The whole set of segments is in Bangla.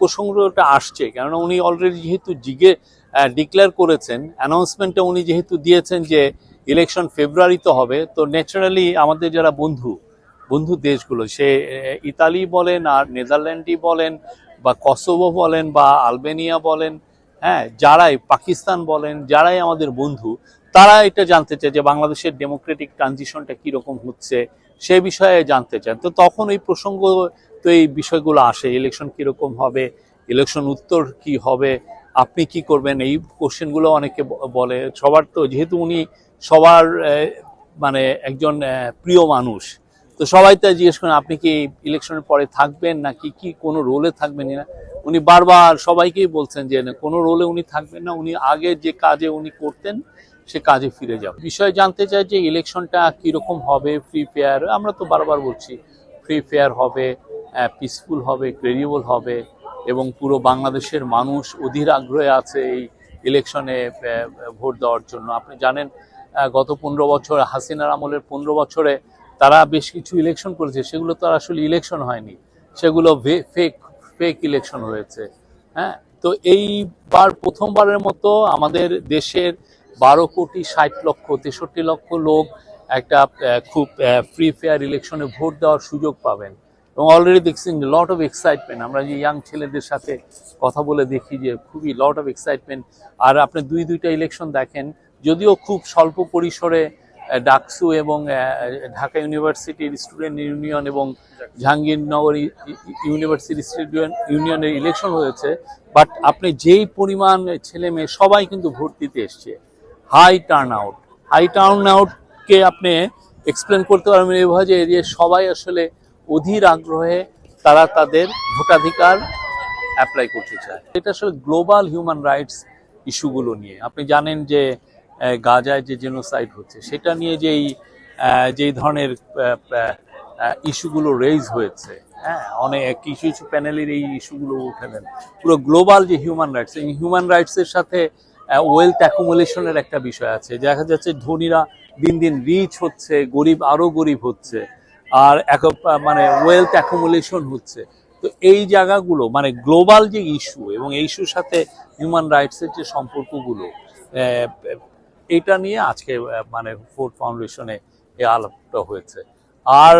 প্রসঙ্গটা আসছে, কেননা উনি অলরেডি যেহেতু জিগে ডিক্লেয়ার করেছেন অ্যানাউন্সমেন্টটা উনি যেহেতু দিয়েছেন যে ইলেকশন ফেব্রুয়ারিতে হবে, তো ন্যাচারালি আমাদের যারা বন্ধু বন্ধু দেশগুলো, সে ইতালি বলেন আর নেদারল্যান্ডই বলেন বা কসোভো বলেন বা আলবেনিয়া বলেন হ্যাঁ যারাই পাকিস্তান বলেন, যারাই আমাদের বন্ধু, তারা এটা জানতে চায় যে বাংলাদেশের ডেমোক্রেটিক ট্রানজিশনটা কীরকম হচ্ছে, সে বিষয়ে জানতে চান তো তখন এই প্রসঙ্গ তো এই বিষয়গুলো আসে ইলেকশন কীরকম হবে ইলেকশন উত্তর কি হবে, আপনি কি করবেন, এই কোশ্চেনগুলো অনেকে বলে। সবার তো, যেহেতু উনি সবার মানে একজন প্রিয় মানুষ, তো সবাই তাই জিজ্ঞেস করেন, আপনি কি ইলেকশনের পরে থাকবেন নাকি কি কোনো রোলে থাকবেন না? উনি বারবার সবাইকেই বলছেন যে কোনো রোলে উনি থাকবেন না, উনি আগে যে কাজে উনি করতেন, সে কাজে ফিরে যাবে। বিষয় জানতে চাই যে ইলেকশনটা কীরকম হবে ফ্রি ফেয়ার আমরা তো বারবার বলছি ফ্রি ফেয়ার হবে পিসফুল হবে ক্রেডিবল হবে এবং পুরো বাংলাদেশের মানুষ অধীর আগ্রহে আছে এই ইলেকশনে ভোট দেওয়ার জন্য। আপনি জানেন গত পনেরো বছর হাসিনার আমলের পনেরো বছরে তারা বেশ কিছু ইলেকশন করেছে, সেগুলো তো আসলে ইলেকশন হয়নি, সেগুলো ফেক ফেক ইলেকশন হয়েছে। হ্যাঁ তো এইবার প্রথমবারের মতো আমাদের দেশের বারো কোটি ষাট লক্ষ, তেষট্টি লক্ষ লোক একটা খুব ফ্রি ফেয়ার ইলেকশনে ভোট দেওয়ার সুযোগ পাবেন। এবং অলরেডি দেখছেন লট অফ এক্সাইটমেন্ট আমরা যে ইয়াং ছেলেদের সাথে কথা বলে দেখি যে খুবই লট অফ এক্সাইটমেন্ট আর আপনি দুই, দুইটা ইলেকশন দেখেন, যদিও খুব স্বল্প পরিসরে ডাকসু এবং ঢাকা ইউনিভার্সিটির স্টুডেন্ট ইউনিয়ন এবং জাহাঙ্গীরনগর ইউনিভার্সিটি স্টুডেন্ট ইউনিয়নের ইলেকশন হয়েছে। বাট আপনি যেই পরিমাণ ছেলে মেয়ে, সবাই কিন্তু ভোট দিতে এসছে। High turn out high turn আউটকে আপনি এক্সপ্লেন করতে পারবেন এভাবে যে সবাই আসলে অধীর আগ্রহে তারা তাদের ভোটাধিকার অ্যাপ্লাই করতে চায়। এটা আসলে গ্লোবাল হিউম্যান রাইটস ইস্যুগুলো নিয়ে। আপনি জানেন যে গাজায় যে জেনোসাইড হচ্ছে, সেটা নিয়ে যেই যেই ধরনের ইস্যুগুলো রেজ হয়েছে হ্যাঁ অনেক কিছু কিছু প্যানেলের এই ইস্যুগুলো উঠে দেন। পুরো গ্লোবাল যে হিউম্যান রাইটস এই হিউম্যান রাইটসের সাথে ওয়েলথ অ্যাকুমুলেশনের একটা বিষয় আছে। দেখা যাচ্ছে ধনীরা দিন দিন রিচ হচ্ছে, গরিব আরও গরিব হচ্ছে। আর মানে ওয়েলথ অ্যাকুমুলেশন হচ্ছে। তো এই জায়গাগুলো মানে গ্লোবাল যে ইস্যু এবং এই ইস্যুর সাথে হিউম্যান রাইটসের যে সম্পর্কগুলো এটা নিয়ে আজকে মানে ফোর্ড ফাউন্ডেশনে এই আলাপটা হয়েছে। আর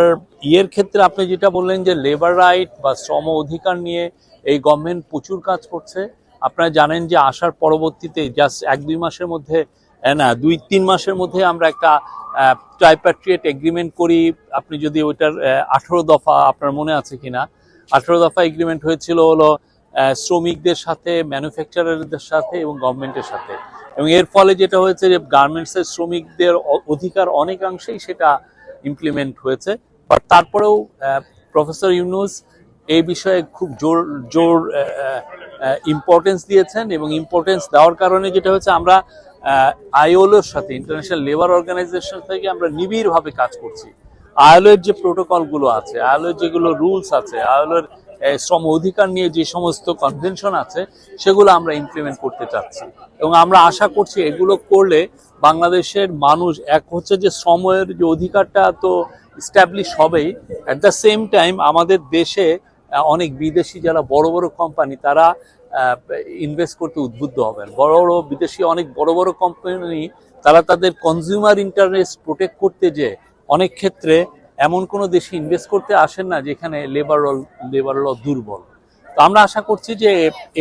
ইয়ের ক্ষেত্রে আপনি যেটা বললেন যে লেবার রাইট বা শ্রম অধিকার নিয়ে এই গভর্নমেন্ট প্রচুর কাজ করছে, আপনারা জানেন যে আসার পরবর্তীতে জাস্ট এক দুই মাসের মধ্যে না, দুই, তিন মাসের মধ্যে আমরা একটা ট্রাইপ্যাট্রিয়েট এগ্রিমেন্ট করি। আপনি যদি ওইটার আঠারো দফা আপনার মনে আছে কিনা? আঠারো দফা এগ্রিমেন্ট হয়েছিল হলো শ্রমিকদের সাথে ম্যানুফ্যাকচারারদের সাথে এবং গভর্নমেন্টের সাথে। এবং এর ফলে যেটা হয়েছে যে গার্মেন্টসের শ্রমিকদের অধিকার অনেকাংশেই সেটা ইমপ্লিমেন্ট হয়েছে। বাট তারপরেও প্রফেসর ইউনুস এই বিষয়ে খুব জোর জোর ইম্পর্টেন্স দিয়েছেন এবং ইম্পর্টেন্স দেওয়ার কারণে যেটা হচ্ছে আমরা আইওলোর সাথে ইন্টারন্যাশনাল লেবার অর্গানাইজেশন থেকে আমরা নিবিড়ভাবে কাজ করছি। আইওলোর যে প্রোটোকলগুলো আছে, আইওলোর যেগুলো রুলস আছে, আইওলোর শ্রম অধিকার নিয়ে যে সমস্ত কনভেনশন আছে, সেগুলো আমরা ইমপ্লিমেন্ট করতে চাচ্ছি। এবং আমরা আশা করছি এগুলো করলে বাংলাদেশের মানুষ এক হচ্ছে যে শ্রমের যে অধিকারটা তো স্ট্যাবলিশ হবেই অ্যাট দ্য সেম টাইম আমাদের দেশে অনেক বিদেশি যারা বড় বড় কোম্পানি তারা ইনভেস্ট করতে উদ্বুদ্ধ হবেন। বড় বড় বিদেশি অনেক বড় বড় কোম্পানি তারা তাদের কনজিউমার ইন্টারেস্ট প্রোটেক্ট করতে যে অনেক ক্ষেত্রে এমন কোনো দেশে ইনভেস্ট করতে আসেন না যেখানে লেবার ল লেবার ল দুর্বল। তো আমরা আশা করছি যে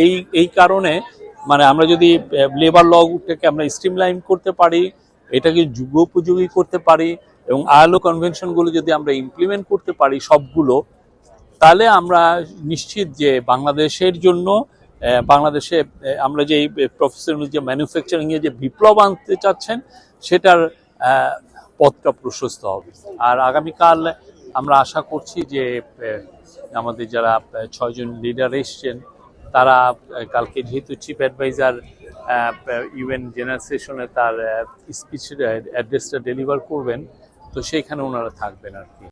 এই এই কারণে মানে আমরা যদি লেবার লটাকে আমরা স্ট্রিমলাইন করতে পারি, এটাকে যুগোপযোগী করতে পারি এবং আয়ালো কনভেনশনগুলো যদি আমরা ইমপ্লিমেন্ট করতে পারি সবগুলো, তাহলে আমরা নিশ্চিত যে বাংলাদেশের জন্য বাংলাদেশে আমরা যে প্রফেসর যে ম্যানুফ্যাকচারিং এ যে বিপ্লব আনতে চাচ্ছেন, সেটার পথটা প্রশস্ত হবে। আর আগামীকাল আমরা আশা করছি যে আমাদের যারা ছয়জন লিডার এসছেন, তারা কালকে যেহেতু চিফ অ্যাডভাইজার ইউএন জেনারেল সেশনে তার স্পিচ অ্যাড্রেসটা ডেলিভার করবেন, তো সেইখানে ওনারা থাকবেন আর কি।